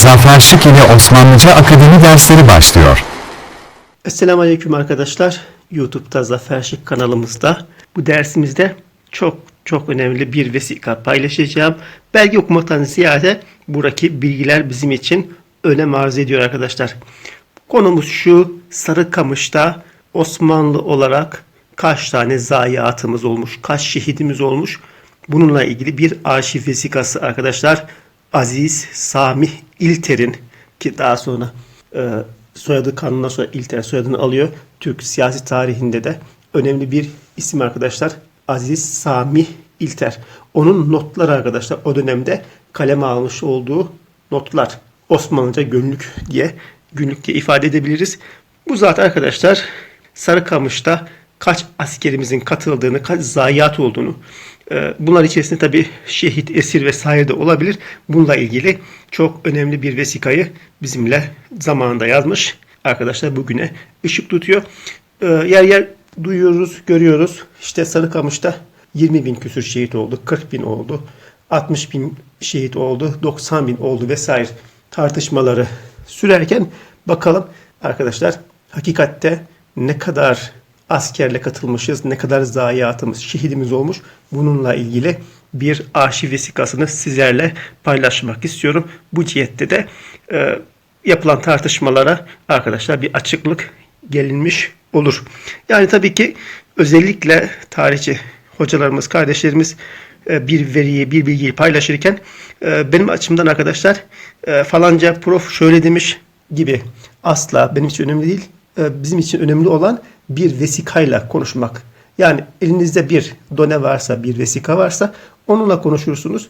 Zafer Şık ile Osmanlıca Akademi dersleri başlıyor. Esselamu Aleyküm arkadaşlar. YouTube'da Zafer Şık kanalımızda bu dersimizde çok çok önemli bir vesika paylaşacağım. Belge okumaktan ziyade buradaki bilgiler bizim için önem arz ediyor arkadaşlar. Konumuz şu Sarıkamış'ta Osmanlı olarak kaç tane zayiatımız olmuş, kaç şehidimiz olmuş. Bununla ilgili bir arşiv vesikası arkadaşlar. Aziz Samih İlter'in ki daha sonra e, soyadı kanundan sonra İlter soyadını alıyor. Türk siyasi tarihinde de önemli bir isim arkadaşlar. Aziz Samih İlter. Onun notları arkadaşlar o dönemde kaleme almış olduğu notlar. Osmanlıca günlük diye günlük diye ifade edebiliriz. Bu zaten arkadaşlar Sarıkamış'ta kaç askerimizin katıldığını, kaç zayiat olduğunu, bunlar içerisinde tabi şehit, esir vesaire de olabilir. Bununla ilgili çok önemli bir vesikayı bizimle zamanında yazmış. Arkadaşlar bugüne ışık tutuyor. E, Yer yer duyuyoruz, görüyoruz. İşte Sarıkamış'ta 20 bin küsür şehit oldu, 40 bin oldu, 60 bin şehit oldu, 90 bin oldu vesaire tartışmaları sürerken bakalım arkadaşlar hakikatte ne kadar askerle katılmışız, ne kadar zayiatımız, şehidimiz olmuş bununla ilgili bir arşiv vesikasını sizlerle paylaşmak istiyorum. Bu cihette de e, yapılan tartışmalara arkadaşlar bir açıklık gelinmiş olur. Yani tabii ki özellikle tarihçi hocalarımız, kardeşlerimiz e, bir veriyi, bir bilgiyi paylaşırken e, benim açımdan arkadaşlar e, falanca prof şöyle demiş gibi asla benim için önemli değil. E, Bizim için önemli olan bir vesikayla konuşmak. Yani elinizde bir done varsa, bir vesika varsa onunla konuşursunuz.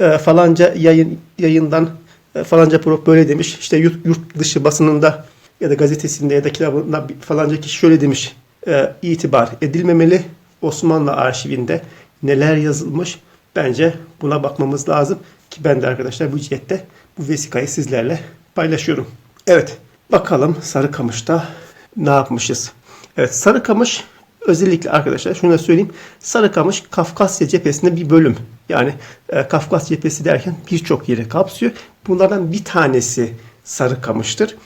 E, Falanca yayın yayından e, falanca prof böyle demiş. İşte yurt, yurt dışı basınında ya da gazetesinde ya da kitabında falanca kişi şöyle demiş. E, itibar edilmemeli. Osmanlı arşivinde neler yazılmış bence buna bakmamız lazım ki ben de arkadaşlar bu cihette bu vesikayı sizlerle paylaşıyorum. Evet bakalım Sarıkamış'ta ne yapmışız? Evet Sarıkamış özellikle arkadaşlar şunu da söyleyeyim. Sarıkamış Kafkasya cephesinde bir bölüm. Yani e, Kafkasya cephesi derken birçok yeri kapsıyor. Bunlardan bir tanesi Sarıkamış'tır.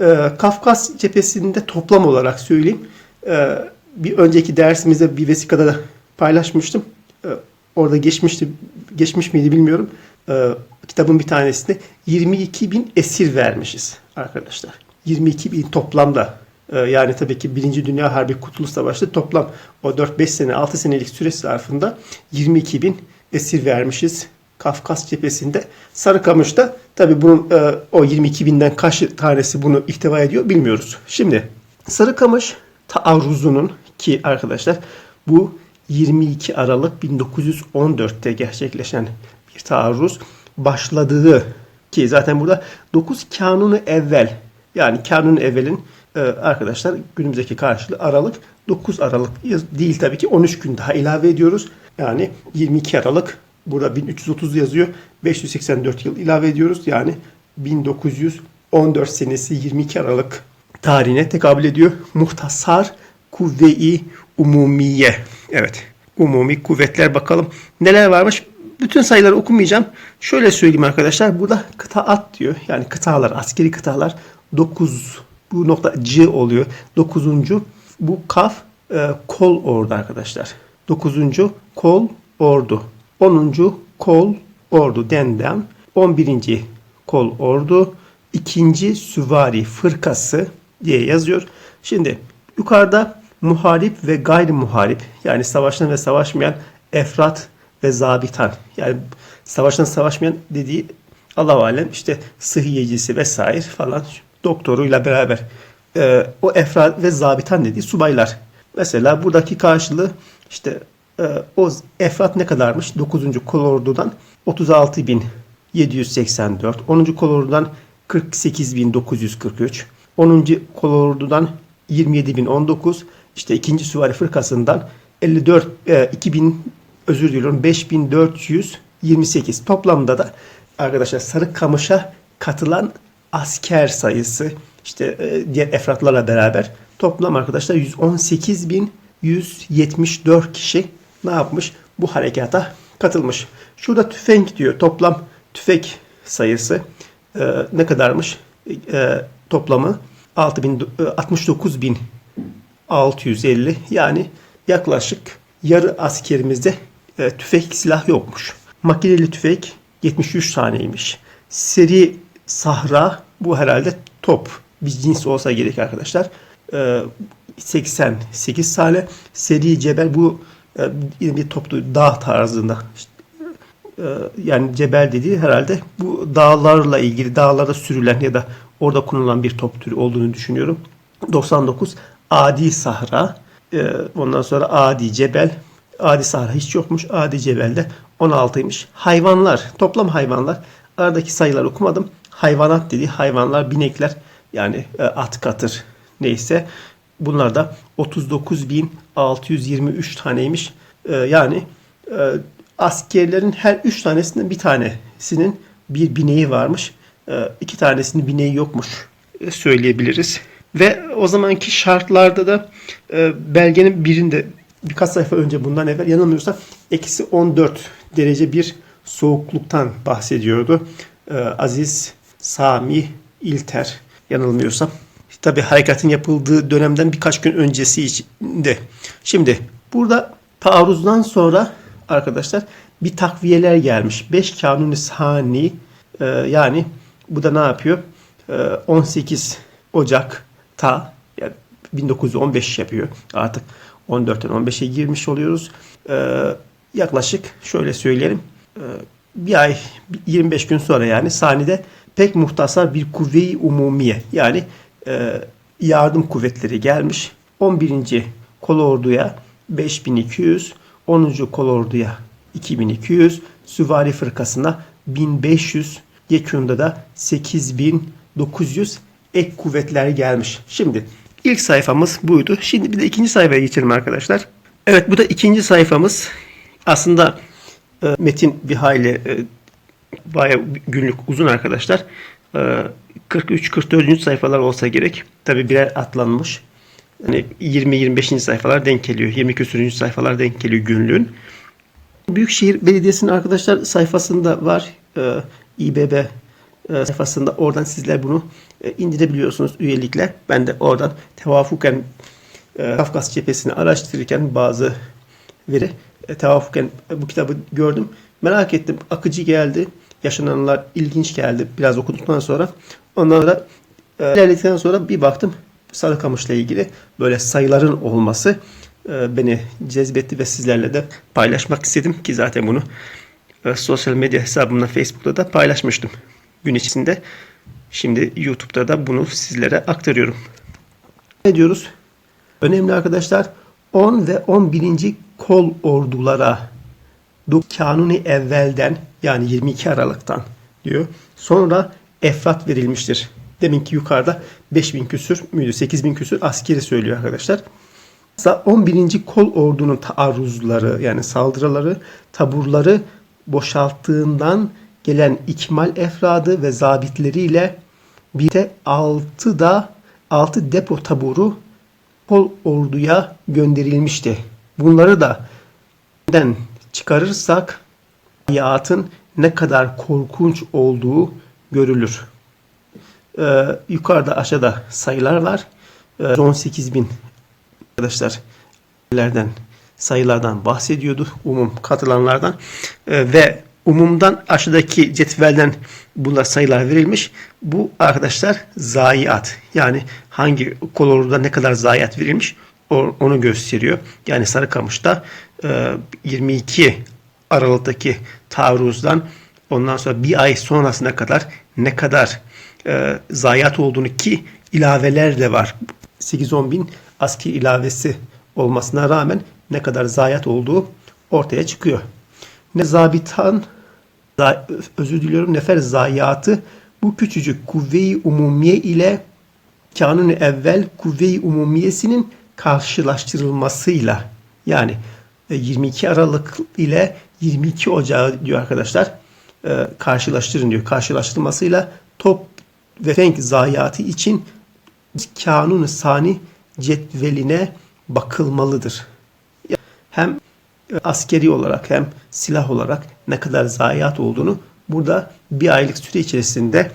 E, Kafkas cephesinde toplam olarak söyleyeyim. E, bir önceki dersimizde bir vesikada da paylaşmıştım. E, orada geçmişti, geçmiş miydi bilmiyorum. E, kitabın bir tanesinde 22 bin esir vermişiz arkadaşlar. 22 bin toplamda. E, yani tabii ki Birinci Dünya Harbi Kurtuluş Savaşı toplam o 4-5 sene 6 senelik süre zarfında 22 bin esir vermişiz. Kafkas cephesinde. Sarıkamış'ta tabii bunun e, o 22 binden kaç tanesi bunu ihtiva ediyor bilmiyoruz. Şimdi Sarıkamış taarruzunun ki arkadaşlar bu 22 Aralık 1914'te gerçekleşen bir taarruz başladığı ki zaten burada 9 kanunu evvel yani kanun evvelin e, arkadaşlar günümüzdeki karşılığı Aralık 9 Aralık değil tabii ki 13 gün daha ilave ediyoruz. Yani 22 Aralık burada 1330 yazıyor. 584 yıl ilave ediyoruz. Yani 1914 senesi 22 Aralık tarihine tekabül ediyor. Muhtasar Kuvve-i Umumiye. Evet. Umumi kuvvetler bakalım. Neler varmış? Bütün sayıları okumayacağım. Şöyle söyleyeyim arkadaşlar. Burada kıtaat diyor. Yani kıtalar, askeri kıtalar 9 bu nokta C oluyor. 9. Bu kaf e, kol ordu arkadaşlar. 9. kol ordu. 10. kol ordu denden. 11. kol ordu. 2. süvari fırkası diye yazıyor. Şimdi yukarıda muharip ve gayri muharip yani savaşan ve savaşmayan efrat ve zabitan yani savaşan savaşmayan dediği Allah alem işte sıhhiyecisi vesaire falan doktoruyla beraber e, o efrat ve zabitan dediği subaylar. Mesela buradaki karşılığı işte e, o efrat ne kadarmış? 9. kolordudan 36.784, 10. kolordudan 48.943, 10. kolordudan 27.019, işte 2. süvari fırkasından 54 e, 2000 özür diliyorum 5428 toplamda da arkadaşlar Sarıkamış'a katılan asker sayısı işte e, diğer efratlarla beraber toplam arkadaşlar 118.174 kişi ne yapmış? Bu harekata katılmış. Şurada tüfek diyor. Toplam tüfek sayısı e, ne kadarmış? E, toplamı 6000 e, 69 650 yani yaklaşık yarı askerimizde e, tüfek silah yokmuş. Makineli tüfek 73 taneymiş. Seri sahra bu herhalde top bir cins olsa gerek arkadaşlar. E, 88 tane. Seri cebel bu e, bir toplu dağ tarzında. İşte, e, yani cebel dediği herhalde bu dağlarla ilgili dağlarda sürülen ya da orada kullanılan bir top türü olduğunu düşünüyorum. 99 Adi Sahra e, ondan sonra Adi Cebel Adi Sahra hiç yokmuş. Adi Cebel'de 16'ymış. Hayvanlar toplam hayvanlar aradaki sayıları okumadım. Hayvanat dediği hayvanlar binekler yani e, at katır neyse bunlar da 39.623 taneymiş. E, yani e, askerlerin her 3 tanesinden bir tanesinin bir bineği varmış. İki tanesinin bineği yokmuş söyleyebiliriz. Ve o zamanki şartlarda da belgenin birinde birkaç sayfa önce bundan evvel yanılmıyorsam eksi 14 derece bir soğukluktan bahsediyordu. Aziz Sami İlter yanılmıyorsam. Tabi harekatın yapıldığı dönemden birkaç gün öncesi içinde. Şimdi burada taarruzdan sonra arkadaşlar bir takviyeler gelmiş. 5 kanuni sani e, yani bu da ne yapıyor? E, 18 Ocak ta yani 1915 yapıyor. Artık 14'ten 15'e girmiş oluyoruz. E, yaklaşık şöyle söyleyelim. E, bir ay 25 gün sonra yani sanide pek muhtasar bir kuvve-i umumiye yani e, yardım kuvvetleri gelmiş. 11. kolorduya 5200, 10. kolorduya 2200, süvari fırkasına 1500, Yekün'de da 8900 ek kuvvetler gelmiş. Şimdi ilk sayfamız buydu. Şimdi bir de ikinci sayfaya geçelim arkadaşlar. Evet bu da ikinci sayfamız. Aslında e, metin bir hayli e, bayağı günlük uzun arkadaşlar. E, 43-44. sayfalar olsa gerek. Tabi birer atlanmış. Yani 20-25. sayfalar denk geliyor. 20 küsürüncü sayfalar denk geliyor günlüğün. Büyükşehir Belediyesi'nin arkadaşlar sayfasında var. Ee, İBB e, sayfasında oradan sizler bunu e, indirebiliyorsunuz üyelikle. Ben de oradan tevafuken e, Kafkas cephesini araştırırken bazı veri tevafuken bu kitabı gördüm. Merak ettim. Akıcı geldi. Yaşananlar ilginç geldi. Biraz okuduktan sonra. Ondan sonra e, ilerledikten sonra bir baktım Sarıkamış'la ilgili böyle sayıların olması e, beni cezbetti ve sizlerle de paylaşmak istedim ki zaten bunu e, sosyal medya hesabımda Facebook'ta da paylaşmıştım gün içinde. Şimdi YouTube'da da bunu sizlere aktarıyorum. Ne diyoruz? Önemli arkadaşlar 10 ve 11. kol ordulara Kanuni evvelden yani 22 Aralık'tan diyor. Sonra efrat verilmiştir. Deminki yukarıda 5000 küsür müydü? 8000 küsür askeri söylüyor arkadaşlar. 11. kol ordunun taarruzları yani saldırıları, taburları boşalttığından gelen ikmal efradı ve zabitleriyle bir de 6 da 6 depo taburu kol orduya gönderilmişti. Bunları da den çıkarırsak hayatın ne kadar korkunç olduğu görülür. Ee, yukarıda aşağıda sayılar var. Ee, 18 bin arkadaşlar lerden sayılardan bahsediyordu umum katılanlardan Ee, ve umumdan aşağıdaki cetvelden bunlar sayılar verilmiş. Bu arkadaşlar zayiat yani hangi kolorda ne kadar zayiat verilmiş onu gösteriyor. Yani Sarıkamış'ta e, 22 Aralık'taki taarruzdan ondan sonra bir ay sonrasına kadar ne kadar e, zayiat olduğunu ki ilaveler de var. 8-10 bin asker ilavesi olmasına rağmen ne kadar zayiat olduğu ortaya çıkıyor. Ne zabitan za- özür diliyorum nefer zayiatı bu küçücük kuvve-i umumiye ile kanun evvel kuvve-i umumiyesinin karşılaştırılmasıyla yani e, 22 Aralık ile 22 Ocağı diyor arkadaşlar e, karşılaştırın diyor. Karşılaştırmasıyla top ve fenk zayiatı için kanun sani cetveline bakılmalıdır. Hem e, askeri olarak hem silah olarak ne kadar zayiat olduğunu burada bir aylık süre içerisinde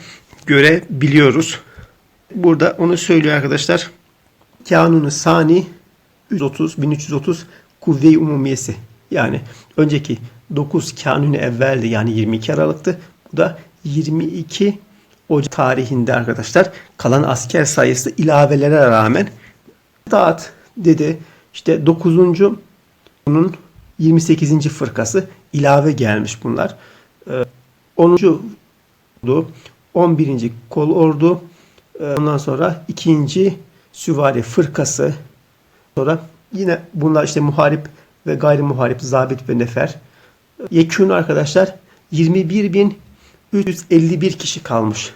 görebiliyoruz. Burada onu söylüyor arkadaşlar. Kanunu Sani 130 1330 Kuvve-i Umumiyesi. Yani önceki 9 kanuni evveldi yani 22 Aralık'tı. Bu da 22 Ocak tarihinde arkadaşlar kalan asker sayısı ilavelere rağmen dağıt dedi. İşte 9. bunun 28. fırkası ilave gelmiş bunlar. Ee, 10. ordu, 11. kol ordu, e, ondan sonra 2. süvari fırkası, sonra yine bunlar işte muharip ve gayri muharip, zabit ve nefer. Yekûn arkadaşlar 21.351 kişi kalmış.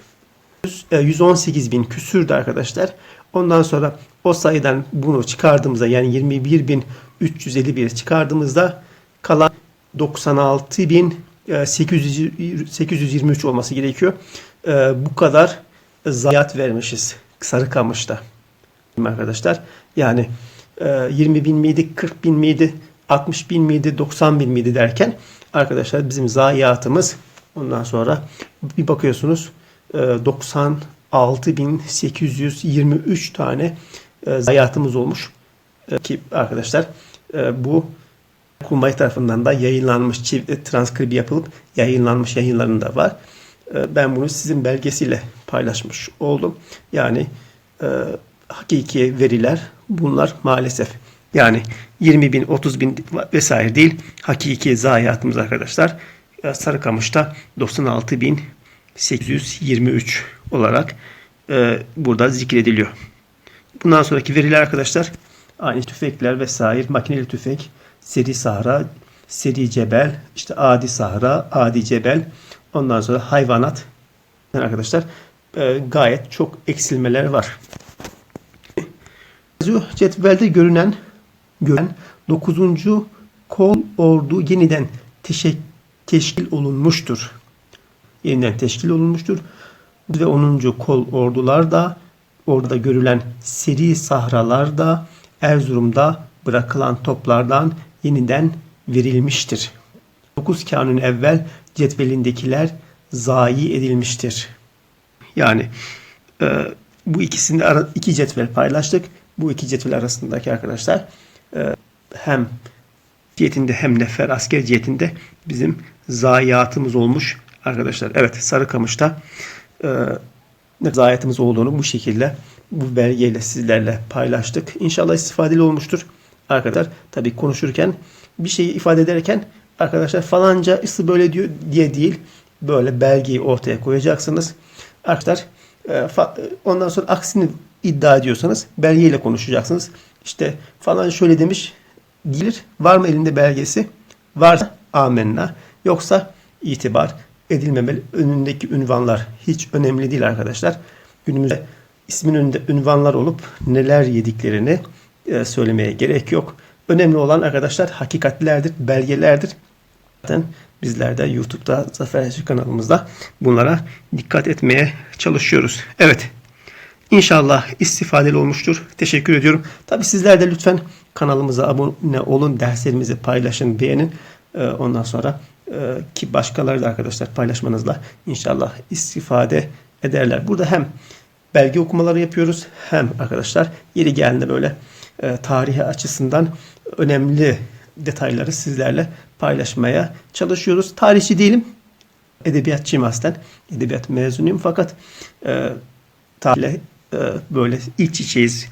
118 bin küsürdü arkadaşlar. Ondan sonra o sayıdan bunu çıkardığımızda yani 21.351 çıkardığımızda kalan 96.823 olması gerekiyor. Ee, bu kadar zayiat vermişiz Sarıkamış'ta arkadaşlar. Yani e, 20 bin miydi, 40 bin miydi, 60 bin miydi, 90 bin miydi derken arkadaşlar bizim zayiatımız ondan sonra bir bakıyorsunuz e, 96.823 tane e, zayiatımız olmuş. E, ki arkadaşlar e, bu Kurmay tarafından da yayınlanmış, e, transkribi yapılıp yayınlanmış yayınlarında var. E, Ben bunu sizin belgesiyle paylaşmış oldum. Yani e, hakiki veriler bunlar maalesef. Yani 20 bin, 30 bin vesaire değil. Hakiki zayiatımız arkadaşlar. Sarıkamış'ta 96 bin 823 olarak e, burada zikrediliyor. Bundan sonraki veriler arkadaşlar aynı tüfekler vesaire makineli tüfek, seri sahra, seri cebel, işte adi sahra, adi cebel, ondan sonra hayvanat Yani arkadaşlar e, gayet çok eksilmeler var. Cetvelde görünen gören 9. kol ordu yeniden teşkil olunmuştur. Yeniden teşkil olunmuştur. Ve 10. kol ordular da orada görülen seri sahralar da Erzurum'da bırakılan toplardan yeniden verilmiştir. 9 kanun evvel cetvelindekiler zayi edilmiştir. Yani e, bu ikisini iki cetvel paylaştık. Bu iki cetvel arasındaki arkadaşlar e, hem cihetinde hem nefer asker cihetinde bizim zayiatımız olmuş arkadaşlar. Evet Sarıkamış'ta e, zayiatımız olduğunu bu şekilde bu belgeyle sizlerle paylaştık. İnşallah istifadeli olmuştur. Arkadaşlar tabi konuşurken bir şeyi ifade ederken arkadaşlar falanca ısı böyle diyor diye değil böyle belgeyi ortaya koyacaksınız. Arkadaşlar e, ondan sonra aksini iddia ediyorsanız belgeyle konuşacaksınız. İşte falan şöyle demiş gelir. Var mı elinde belgesi? Varsa amenna. Yoksa itibar edilmemeli. Önündeki ünvanlar hiç önemli değil arkadaşlar. Günümüzde ismin önünde ünvanlar olup neler yediklerini e, söylemeye gerek yok. Önemli olan arkadaşlar hakikatlerdir, belgelerdir. Zaten bizler de YouTube'da Zafer Eşi kanalımızda bunlara dikkat etmeye çalışıyoruz. Evet. İnşallah istifadeli olmuştur. Teşekkür ediyorum. Tabi sizler de lütfen kanalımıza abone olun. Derslerimizi paylaşın, beğenin. Ee, ondan sonra e, ki başkaları da arkadaşlar paylaşmanızla inşallah istifade ederler. Burada hem belge okumaları yapıyoruz hem arkadaşlar yeri geldiğinde böyle e, tarihi açısından önemli detayları sizlerle paylaşmaya çalışıyoruz. Tarihçi değilim. Edebiyatçıyım aslen. Edebiyat mezunuyum fakat e, tarihle böyle iç içeyiz.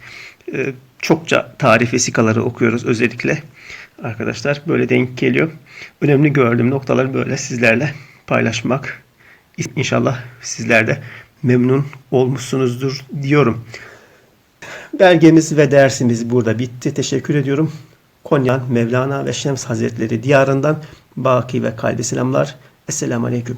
E, çokça tarih vesikaları okuyoruz özellikle. Arkadaşlar böyle denk geliyor. Önemli gördüğüm noktaları böyle sizlerle paylaşmak. İnşallah sizler de memnun olmuşsunuzdur diyorum. Belgemiz ve dersimiz burada bitti. Teşekkür ediyorum. Konya, Mevlana ve Şems Hazretleri diyarından Baki ve kalbi selamlar. Esselamu Aleyküm.